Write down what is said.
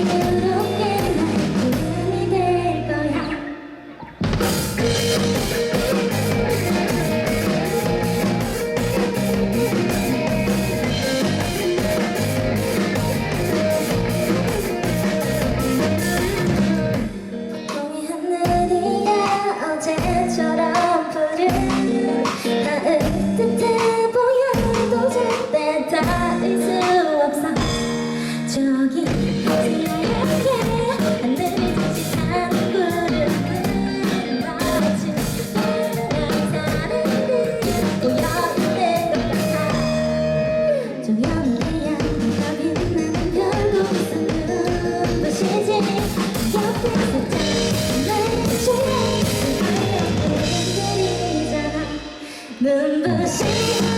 자유롭게 나의 꿈이 될 거야. Yeah.